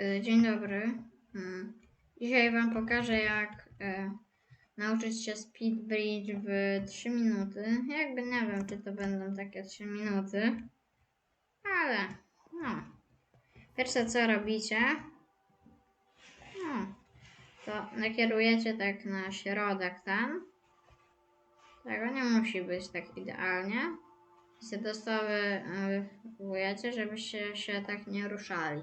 Y, Dzień dobry. Mm, Dzisiaj Wam pokażę, jak e, nauczyć się Speed Bridge w 3 minuty. Jakby nie wiem, czy to będą takie 3 minuty, ale no. Pierwsze co robicie, no, to nakierujecie tak na środek ten. Tego nie musi być tak idealnie. I się dostosowujecie, żebyście się tak nie ruszali.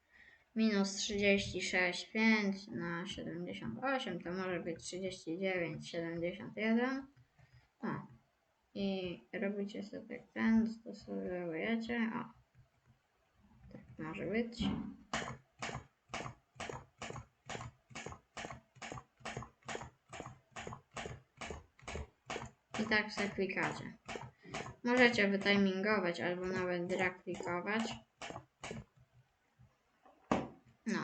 minus 36,5 na 78, to może być 39,71. O. I robicie sobie ten, dostosowujecie. O. Tak może być. I tak sobie klikacie. Możecie wytimingować albo nawet drag klikować. No.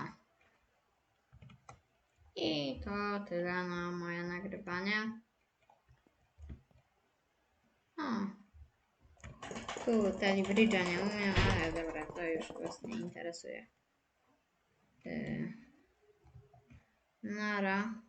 I to tyle na moje nagrywanie. O. Tu Telebridge'a nie umiem, ale dobra, to już Was nie interesuje. Yy. Nara.